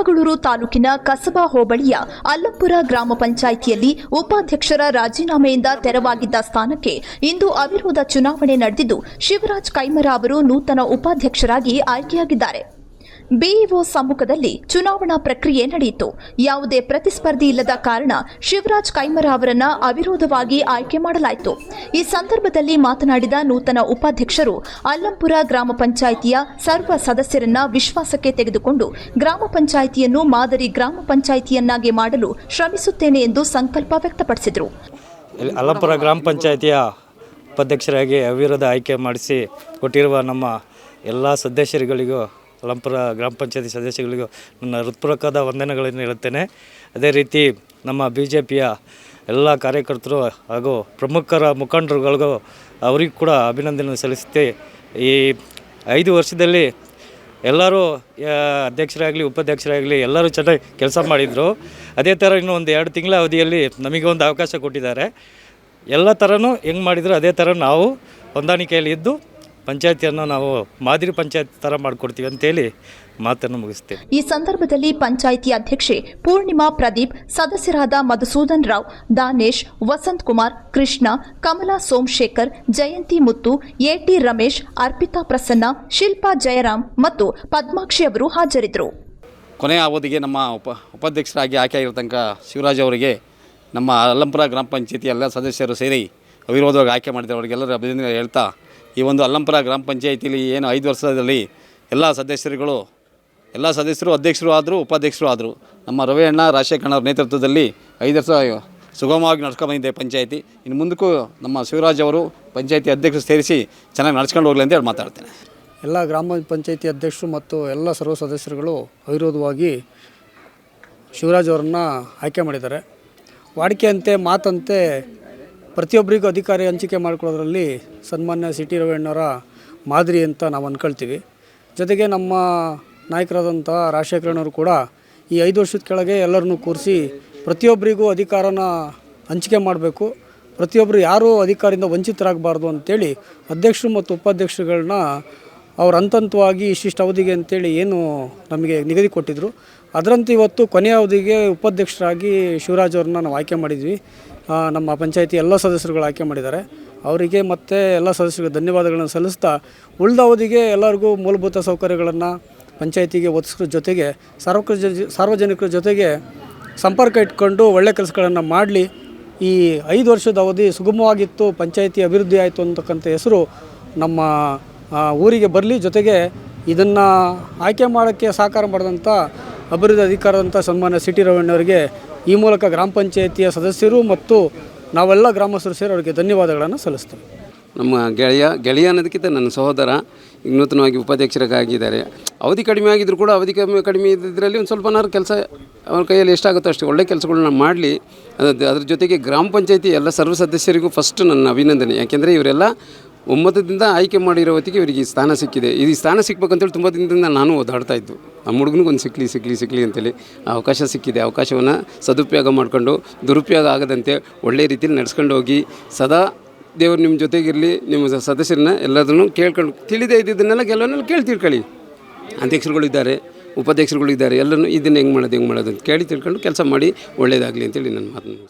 ಚಿಕ್ಕಮಗಳೂರು ತಾಲೂಕಿನ ಕಸಬಾ ಹೋಬಳಿಯ ಅಲ್ಲಂಪುರ ಗ್ರಾಮ ಪಂಚಾಯಿತಿಯಲ್ಲಿ ಉಪಾಧ್ಯಕ್ಷರ ರಾಜೀನಾಮೆಯಿಂದ ತೆರವಾಗಿದ್ದ ಸ್ಥಾನಕ್ಕೆ ಇಂದು ಅವಿರೋಧ ಚುನಾವಣೆ ನಡೆದಿದ್ದು ಶಿವರಾಜ್ ಕೈಮರ ಅವರು ನೂತನ ಉಪಾಧ್ಯಕ್ಷರಾಗಿ ಆಯ್ಕೆಯಾಗಿದ್ದಾರೆ. ಬಿಇಒ ಸಮ್ಮುಖದಲ್ಲಿ ಚುನಾವಣಾ ಪ್ರಕ್ರಿಯೆ ನಡೆಯಿತು. ಯಾವುದೇ ಪ್ರತಿಸ್ಪರ್ಧಿ ಇಲ್ಲದ ಕಾರಣ ಶಿವರಾಜ್ ಕೈಮರ ಅವರನ್ನ ಅವಿರೋಧವಾಗಿ ಆಯ್ಕೆ ಮಾಡಲಾಯಿತು. ಈ ಸಂದರ್ಭದಲ್ಲಿ ಮಾತನಾಡಿದ ನೂತನ ಉಪಾಧ್ಯಕ್ಷರು, ಅಲ್ಲಂಪುರ ಗ್ರಾಮ ಪಂಚಾಯಿತಿಯ ಸರ್ವ ಸದಸ್ಯರನ್ನ ವಿಶ್ವಾಸಕ್ಕೆ ತೆಗೆದುಕೊಂಡು ಗ್ರಾಮ ಪಂಚಾಯಿತಿಯನ್ನು ಮಾದರಿ ಗ್ರಾಮ ಪಂಚಾಯಿತಿಯನ್ನಾಗಿ ಮಾಡಲು ಶ್ರಮಿಸುತ್ತೇನೆ ಎಂದು ಸಂಕಲ್ಪ ವ್ಯಕ್ತಪಡಿಸಿದರು. ಅಲ್ಲಂಪುರ ಗ್ರಾಮ ಪಂಚಾಯಿತಿಯ ಉಪಾಧ್ಯಕ್ಷರಾಗಿ ಅವಿರೋಧ ಆಯ್ಕೆ ಮಾಡಿಸಿ ಕೊಟ್ಟಿರುವ ನಮ್ಮ ಎಲ್ಲ ಸದಸ್ಯರುಗಳಿಗೂ ಅಲ್ಲಂಪುರ ಗ್ರಾಮ ಪಂಚಾಯತಿ ಸದಸ್ಯಗಳಿಗೂ ನನ್ನ ಹೃತ್ಪೂರ್ವಕದ ವಂದನೆಗಳನ್ನು ಹೇಳುತ್ತೇನೆ. ಅದೇ ರೀತಿ ನಮ್ಮ ಬಿ ಜೆ ಪಿಯ ಎಲ್ಲ ಕಾರ್ಯಕರ್ತರು ಹಾಗೂ ಪ್ರಮುಖರ ಮುಖಂಡರುಗಳಿಗೂ ಅವರಿಗೂ ಕೂಡ ಅಭಿನಂದನೆ ಸಲ್ಲಿಸುತ್ತೆ ಈ ಐದು ವರ್ಷದಲ್ಲಿ ಎಲ್ಲರೂ ಅಧ್ಯಕ್ಷರಾಗಲಿ, ಉಪಾಧ್ಯಕ್ಷರಾಗಲಿ ಎಲ್ಲರೂ ಚೆನ್ನಾಗಿ ಕೆಲಸ ಮಾಡಿದರು. ಅದೇ ಥರ ಇನ್ನೂ ಒಂದು ಎರಡು ತಿಂಗಳ ಅವಧಿಯಲ್ಲಿ ನಮಗೆ ಒಂದು ಅವಕಾಶ ಕೊಟ್ಟಿದ್ದಾರೆ. ಎಲ್ಲ ಥರನೂ ಹೆಂಗೆ ಮಾಡಿದ್ರು ಅದೇ ಥರ ನಾವು ಹೊಂದಾಣಿಕೆಯಲ್ಲಿ ಇದ್ದು ಪಂಚಾಯತಿಯನ್ನು ನಾವು ಮಾದರಿ ಪಂಚಾಯತ್ ಥರ ಮಾಡಿಕೊಡ್ತೀವಿ ಅಂತೇಳಿ ಮಾತನ್ನು ಮುಗಿಸ್ತೇವೆ ಈ ಸಂದರ್ಭದಲ್ಲಿ ಪಂಚಾಯಿತಿ ಅಧ್ಯಕ್ಷೆ ಪೂರ್ಣಿಮಾ ಪ್ರದೀಪ್ ಸದಸ್ಯರಾದ ಮಧುಸೂದನ್ ರಾವ್ ದಾನೇಶ್ ವಸಂತ್ ಕುಮಾರ್ ಕೃಷ್ಣ ಕಮಲಾ ಸೋಮಶೇಖರ್ ಜಯಂತಿ ಮುತ್ತು ಎಟಿ ರಮೇಶ್ ಅರ್ಪಿತಾ ಪ್ರಸನ್ನ ಶಿಲ್ಪಾ ಜಯರಾಮ್ ಮತ್ತು ಪದ್ಮಾಕ್ಷಿ ಅವರು ಹಾಜರಿದ್ದರು. ಕೊನೆಯ ಅವಧಿಗೆ ನಮ್ಮ ಉಪ ಉಪಾಧ್ಯಕ್ಷರಾಗಿ ಆಯ್ಕೆಯಾಗಿರ್ತಂಕ ಶಿವರಾಜ್ ಅವರಿಗೆ ನಮ್ಮ ಅಲ್ಲಂಪುರ ಗ್ರಾಮ ಪಂಚಾಯತಿ ಎಲ್ಲ ಸದಸ್ಯರು ಸೇರಿ ಅವಿರೋಧವಾಗಿ ಆಯ್ಕೆ ಮಾಡಿದ್ದಾರೆ. ಅವರಿಗೆಲ್ಲರೂ ಅಭಿನಂದನೆ ಹೇಳ್ತಾ ಈ ಒಂದು ಅಲ್ಲಂಪುರ ಗ್ರಾಮ ಪಂಚಾಯಿತಿಲಿ ಏನು ಐದು ವರ್ಷದಲ್ಲಿ ಎಲ್ಲ ಸದಸ್ಯರುಗಳು, ಎಲ್ಲ ಸದಸ್ಯರು ಅಧ್ಯಕ್ಷರು ಆದರೂ, ಉಪಾಧ್ಯಕ್ಷರು ಆದರೂ. ನಮ್ಮ ರವಿ ಅಣ್ಣ ರಾಜಶೇಖರಣ್ಣ ನೇತೃತ್ವದಲ್ಲಿ ಐದು ವರ್ಷ ಸುಗಮವಾಗಿ ನಡ್ಸ್ಕೊಂಡು ಬಂದಿದೆ ಪಂಚಾಯಿತಿ. ಇನ್ನು ಮುಂದಕ್ಕೂ ನಮ್ಮ ಶಿವರಾಜ್ ಅವರು ಪಂಚಾಯಿತಿ ಅಧ್ಯಕ್ಷರು ಸೇರಿಸಿ ಚೆನ್ನಾಗಿ ನಡ್ಸ್ಕೊಂಡು ಹೋಗ್ಲಿ ಅಂತ ಹೇಳಿ ಮಾತಾಡ್ತೇನೆ. ಎಲ್ಲ ಗ್ರಾಮ ಪಂಚಾಯಿತಿ ಅಧ್ಯಕ್ಷರು ಮತ್ತು ಎಲ್ಲ ಸರ್ವ ಸದಸ್ಯರುಗಳು ಅವಿರೋಧವಾಗಿ ಶಿವರಾಜ್ ಅವರನ್ನು ಆಯ್ಕೆ ಮಾಡಿದ್ದಾರೆ. ವಾಡಿಕೆಯಂತೆ, ಮಾತಂತೆ ಪ್ರತಿಯೊಬ್ಬರಿಗೂ ಅಧಿಕಾರಿ ಹಂಚಿಕೆ ಮಾಡಿಕೊಳ್ಳೋದ್ರಲ್ಲಿ ಸನ್ಮಾನ್ಯ ಸಿ ಟಿ ರವಿಯಣ್ಣವರ ಮಾದರಿ ಅಂತ ನಾವು ಅಂದ್ಕೊಳ್ತೀವಿ. ಜೊತೆಗೆ ನಮ್ಮ ನಾಯಕರಾದಂಥ ರಾಜಶೇಖರಣ್ಣವರು ಕೂಡ ಈ ಐದು ವರ್ಷದ ಕೆಳಗೆ ಎಲ್ಲರನ್ನೂ ಕೂರಿಸಿ ಪ್ರತಿಯೊಬ್ಬರಿಗೂ ಅಧಿಕಾರನ ಹಂಚಿಕೆ ಮಾಡಬೇಕು. ಪ್ರತಿಯೊಬ್ಬರು ಯಾರೂ ಅಧಿಕಾರದಿಂದ ವಂಚಿತರಾಗಬಾರ್ದು ಅಂತೇಳಿ ಅಧ್ಯಕ್ಷರು ಮತ್ತು ಉಪಾಧ್ಯಕ್ಷರುಗಳನ್ನ ಅವ್ರು ಹಂತಂತವಾಗಿ ಇಷ್ಟಿಷ್ಟು ಅವಧಿಗೆ ಅಂತೇಳಿ ಏನು ನಮಗೆ ನಿಗದಿ ಕೊಟ್ಟಿದ್ದರು ಅದರಂತೆ ಇವತ್ತು ಕೊನೆಯ ಅವಧಿಗೆ ಉಪಾಧ್ಯಕ್ಷರಾಗಿ ಶಿವರಾಜ್ ಅವ್ರನ್ನ ನಾವು ಆಯ್ಕೆ ಮಾಡಿದ್ವಿ. ನಮ್ಮ ಪಂಚಾಯತಿ ಎಲ್ಲ ಸದಸ್ಯರುಗಳು ಆಯ್ಕೆ ಮಾಡಿದ್ದಾರೆ. ಅವರಿಗೆ ಮತ್ತೆ ಎಲ್ಲ ಸದಸ್ಯರಿಗೆ ಧನ್ಯವಾದಗಳನ್ನು ಸಲ್ಲಿಸ್ತಾ ಉಳಿದ ಅವಧಿಗೆ ಎಲ್ಲರಿಗೂ ಮೂಲಭೂತ ಸೌಕರ್ಯಗಳನ್ನು ಪಂಚಾಯತಿಗೆ ಒದಗಿಸೋ ಜೊತೆಗೆ ಸಾರ್ವಜ ಸಾರ್ವಜನಿಕರ ಜೊತೆಗೆ ಸಂಪರ್ಕ ಇಟ್ಕೊಂಡು ಒಳ್ಳೆ ಕೆಲಸಗಳನ್ನು ಮಾಡಲಿ. ಈ ಐದು ವರ್ಷದ ಅವಧಿ ಸುಗಮವಾಗಿತ್ತು, ಪಂಚಾಯಿತಿ ಅಭಿವೃದ್ಧಿ ಆಯಿತು ಅಂತಕ್ಕಂಥ ಹೆಸರು ನಮ್ಮ ಊರಿಗೆ ಬರಲಿ ಜೊತೆಗೆ ಇದನ್ನು ಆಯ್ಕೆ ಮಾಡೋಕ್ಕೆ ಸಹಕಾರ ಮಾಡಿದಂಥ ಅಭಿವೃದ್ಧಿ ಅಧಿಕಾರದಂಥ ಸನ್ಮಾನ್ಯ ಸಿ ಟಿ ರವಣ್ಣವರಿಗೆ ಈ ಮೂಲಕ ಗ್ರಾಮ ಪಂಚಾಯತಿಯ ಸದಸ್ಯರು ಮತ್ತು ನಾವೆಲ್ಲ ಗ್ರಾಮಸ್ಥರು ಸೇರಿ ಅವರಿಗೆ ಧನ್ಯವಾದಗಳನ್ನು ಸಲ್ಲಿಸ್ತೀವಿ. ನಮ್ಮ ಗೆಳೆಯ ಗೆಳೆಯ ಅನ್ನೋದಕ್ಕಿಂತ ನನ್ನ ಸಹೋದರ ಈಗ ನೂತನವಾಗಿ ಉಪಾಧ್ಯಕ್ಷರಾಗಿದ್ದಾರೆ. ಅವಧಿ ಕಡಿಮೆ ಆಗಿದ್ದರೂ ಕೂಡ ಅವಧಿ ಕಡಿಮೆ ಕಡಿಮೆ ಇದ್ದಿದ್ರಲ್ಲಿ ಒಂದು ಸ್ವಲ್ಪನಾರು ಕೆಲಸ ಅವ್ರ ಕೈಯಲ್ಲಿ ಎಷ್ಟಾಗುತ್ತೋ ಅಷ್ಟು, ಒಳ್ಳೆ ಕೆಲಸಗಳನ್ನ ಮಾಡಲಿ. ಅದು, ಅದ್ರ ಜೊತೆಗೆ ಗ್ರಾಮ ಪಂಚಾಯತಿ ಎಲ್ಲ ಸರ್ವ ಸದಸ್ಯರಿಗೂ ಫಸ್ಟ್ ನನ್ನ ಅಭಿನಂದನೆ. ಯಾಕೆಂದರೆ ಇವರೆಲ್ಲ ಒಮ್ಮತದಿಂದ ಆಯ್ಕೆ ಮಾಡಿರೋ ಹೊತ್ತಿಗೆ ಇವರಿಗೆ ಸ್ಥಾನ ಸಿಕ್ಕಿದೆ. ಈ ಸ್ಥಾನ ಸಿಕ್ಬೇಕಂತೇಳಿ ತುಂಬ ದಿನದಿಂದ ನಾನು ಓದಾಡ್ತಾ ಇದ್ದು. ನಮ್ಮ ಹುಡುಗನಿಗೆ ಒಂದು ಸಿಕ್ಕಲಿ ಸಿಕ್ಕಲಿ ಸಿಕ್ಕಲಿ ಅಂತೇಳಿ ಆ ಅವಕಾಶ ಸಿಕ್ಕಿದೆ. ಅವಕಾಶವನ್ನು ಸದುಪಯೋಗ ಮಾಡಿಕೊಂಡು, ದುರುಪಯೋಗ ಆಗದಂತೆ ಒಳ್ಳೆಯ ರೀತಿಯಲ್ಲಿ ನಡೆಸ್ಕೊಂಡು ಹೋಗಿ, ಸದಾ ದೇವರು ನಿಮ್ಮ ಜೊತೆಗಿರಲಿ, ನಿಮ್ಮ ಸದಸ್ಯರನ್ನ ಎಲ್ಲದನ್ನು ಕೇಳ್ಕೊಂಡು, ತಿಳಿದೇ ಇದ್ದಿದ್ದನ್ನೆಲ್ಲ ಕೆಲವನ್ನೆಲ್ಲ ಕೇಳಿ. ತಿಳ್ಕೊಳ್ಳಿ ಅಧ್ಯಕ್ಷರುಗಳಿದ್ದಾರೆ ಉಪಾಧ್ಯಕ್ಷರುಗಳಿದ್ದಾರೆ ಎಲ್ಲರೂ ಇದನ್ನು ಹೆಂಗೆ ಮಾಡೋದು ಹೆಂಗೆ ಮಾಡೋದು ಅಂತ ಕೇಳಿ ತಿಳ್ಕೊಂಡು ಕೆಲಸ ಮಾಡಿ ಒಳ್ಳೆಯದಾಗಲಿ ಅಂತೇಳಿ ನನ್ನ ಮಾತನ್ನು.